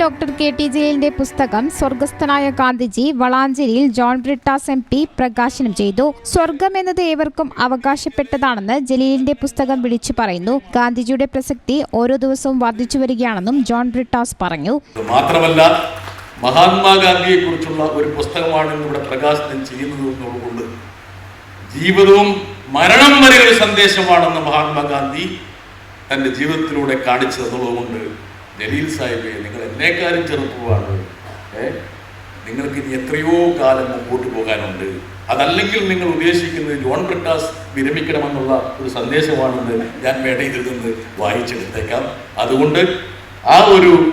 Doctor K T ജയലിന്റെ പുസ്തകം സ്വർഗസ്ഥനായ ഗാന്ധിജി വളാഞ്ചേരിയിൽ ജോൺ ബ്രിട്ടാസ് എം പി പ്രകാശനം ചെയ്തു. സ്വർഗം എന്നത് ഏവർക്കും അവകാശപ്പെട്ടതാണെന്ന് ജലീലിന്റെ പുസ്തകം വിളിച്ചു പറയുന്നു. ഗാന്ധിജിയുടെ പ്രസക്തി ഓരോ ദിവസവും വർദ്ധിച്ചു വരികയാണെന്നും ജോൺ ബ്രിട്ടാസ് പറഞ്ഞു. മാത്രമല്ല മഹാത്മാഗാന്ധിയെ കുറിച്ചുള്ള ഒരു പുസ്തകമാണ് ഇവിടെ പ്രകാശനം ചെയ്യുന്നത് ജീവിതവും മരണം വരെ ഒരു സന്ദേശമാണെന്ന് മഹാത്മാഗാന്ധി തന്റെ ജീവിതത്തിലൂടെ കാണിച്ചു തന്നുള്ളതുകൊണ്ട് ജലീൽ സാഹിബേ നിങ്ങൾ എന്നേക്കാരും ചെറുപ്പമാണ്. ഏ? നിങ്ങൾക്ക് ഇനി എത്രയോ കാലം മുമ്പോട്ട് പോകാനുണ്ട്. അതല്ലെങ്കിൽ നിങ്ങൾ ഉദ്ദേശിക്കുന്നത് ജോൺ ബ്രിട്ടാസ് വിരമിക്കണമെന്നുള്ള ഒരു സന്ദേശമാണെന്ന് ഞാൻ വേണയിൽ നിന്ന് വായിച്ചെടുത്തേക്കാം. അതുകൊണ്ട് ആ ഒരു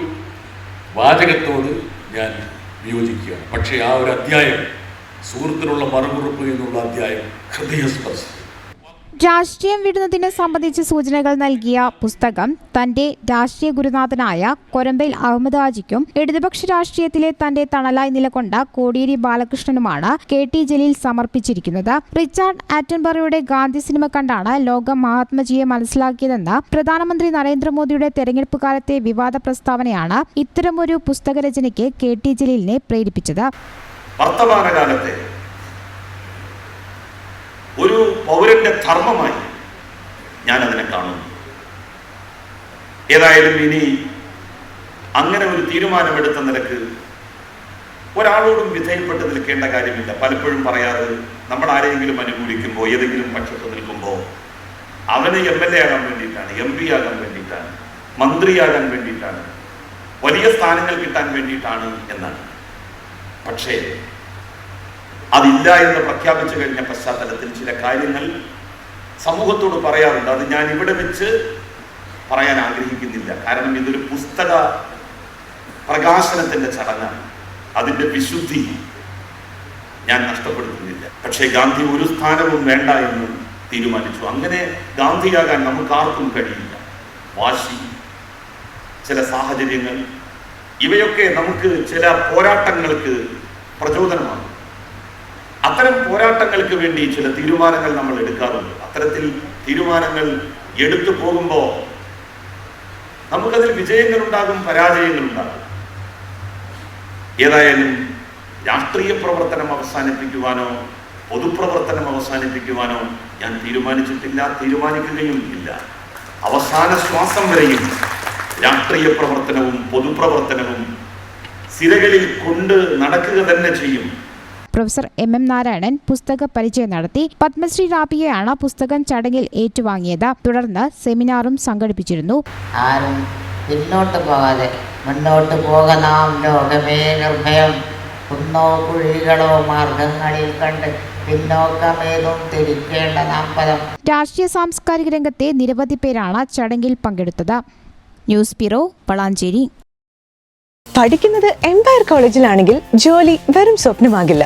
വാചകത്തോട് ഞാൻ വിയോജിക്കുകയാണ് പക്ഷേ ആ ഒരു അധ്യായം സുഹൃത്തിനുള്ള മറുകുറിപ്പ് എന്നുള്ള അധ്യായം ഹൃദയസ്പർശം. രാഷ്ട്രീയം വിടുന്നതിനെ സംബന്ധിച്ച് സൂചനകൾ നൽകിയ പുസ്തകം തന്റെ രാഷ്ട്രീയ ഗുരുനാഥനായ കൊരമ്പയിൽ അഹമ്മദ് ഹാജിക്കും ഇടതുപക്ഷ രാഷ്ട്രീയത്തിലെ തന്റെ തണലായി നിലകൊണ്ട കോടിയേരി ബാലകൃഷ്ണനുമാണ് കെ ടി ജലീൽ സമർപ്പിച്ചിരിക്കുന്നത്. റിച്ചാർഡ് ആറ്റൻബറയുടെ ഗാന്ധി സിനിമ കണ്ടാണ് ലോകം മഹാത്മജിയെ മനസ്സിലാക്കിയതെന്ന പ്രധാനമന്ത്രി നരേന്ദ്രമോദിയുടെ തെരഞ്ഞെടുപ്പ് കാലത്തെ വിവാദ പ്രസ്താവനയാണ് ഇത്തരമൊരു പുസ്തകരചനയ്ക്ക് കെ ടി ജലീലിനെ പ്രേരിപ്പിച്ചത്. വർത്തമാനകാലത്തെ ഒരു പൗരന്റെ ധർമ്മമായി ഞാൻ അതിനെ കാണുന്നു. ഏതായാലും ഇനി അങ്ങനെ ഒരു തീരുമാനമെടുത്ത നിലയ്ക്ക് ഒരാളോടും വിധേയപ്പെട്ട് നിൽക്കേണ്ട കാര്യമില്ല. പലപ്പോഴും പറയാറ് നമ്മൾ ആരെങ്കിലും അനുകൂലിക്കുമ്പോൾ ഏതെങ്കിലും പക്ഷത്ത് നിൽക്കുമ്പോൾ അവന് എം എൽ എ ആകാൻ വേണ്ടിയിട്ടാണ് എം പി ആകാൻ വേണ്ടിയിട്ടാണ് മന്ത്രിയാകാൻ വേണ്ടിയിട്ടാണ് വലിയ സ്ഥാനങ്ങൾ കിട്ടാൻ വേണ്ടിയിട്ടാണ് എന്നാണ്. പക്ഷേ അതില്ല എന്ന് പ്രഖ്യാപിച്ചു കഴിഞ്ഞ പശ്ചാത്തലത്തിൽ ചില കാര്യങ്ങൾ സമൂഹത്തോട് പറയാറുണ്ട്. അത് ഞാൻ ഇവിടെ വെച്ച് പറയാൻ ആഗ്രഹിക്കുന്നില്ല. കാരണം ഇതൊരു പുസ്തക പ്രകാശനത്തിന്റെ ചടങ്ങാണ്. അതിന്റെ വിശുദ്ധി ഞാൻ നഷ്ടപ്പെടുത്തുന്നില്ല. പക്ഷേ ഗാന്ധി ഒരു സ്ഥാനവും വേണ്ട എന്ന് തീരുമാനിച്ചു. അങ്ങനെ ഗാന്ധിയാകാൻ നമുക്ക് ആർക്കും കഴിയില്ല. വാശി ചില സാഹചര്യങ്ങൾ ഇവയൊക്കെ നമുക്ക് ചില പോരാട്ടങ്ങൾക്ക് പ്രചോദനമാണ്. അത്തരം പോരാട്ടങ്ങൾക്ക് വേണ്ടി ചില തീരുമാനങ്ങൾ നമ്മൾ എടുക്കാറുണ്ട്. അത്തരത്തിൽ തീരുമാനങ്ങൾ എടുത്തു പോകുമ്പോൾ നമുക്കതിൽ പരാജയങ്ങൾ ഉണ്ടാകും ഏതായാലും രാഷ്ട്രീയ പ്രവർത്തനം അവസാനിപ്പിക്കുവാനോ പൊതുപ്രവർത്തനം അവസാനിപ്പിക്കുവാനോ ഞാൻ തീരുമാനിച്ചിട്ടില്ല തീരുമാനിക്കുകയും ഇല്ല. അവസാന ശ്വാസം വരെയും രാഷ്ട്രീയ പ്രവർത്തനവും പൊതുപ്രവർത്തനവും സിരകളിൽ കൊണ്ട് നടക്കുക തന്നെ ചെയ്യും. പ്രൊഫസർ എം എം നാരായണൻ പുസ്തക പരിചയം നടത്തി. പത്മശ്രീ റാപ്പിയെയാണ് പുസ്തകം ചടങ്ങിൽ ഏറ്റുവാങ്ങിയത്. തുടർന്ന് സെമിനാറും സംഘടിപ്പിച്ചിരുന്നു. ആരും പിന്നോട്ട് പോകാതെ മുന്നോട്ട് പോകനാം ലോകമേ നിർഭയം. കുന്നോ കുഴികളോ മാർഗങ്ങളിൽ കണ്ട് പിന്നോക്കമേതും തിരിക്കേണ്ട നാം പദം. രാഷ്ട്രീയ സാംസ്കാരിക രംഗത്തെ നിരവധി പേരാണ് ചടങ്ങിൽ പങ്കെടുത്തത്. News bureau Valanchery. പഠിക്കുന്നത് എംപയർ കോളേജിലാണെങ്കിൽ ജോലി വെറും സ്വപ്നമാകില്ല.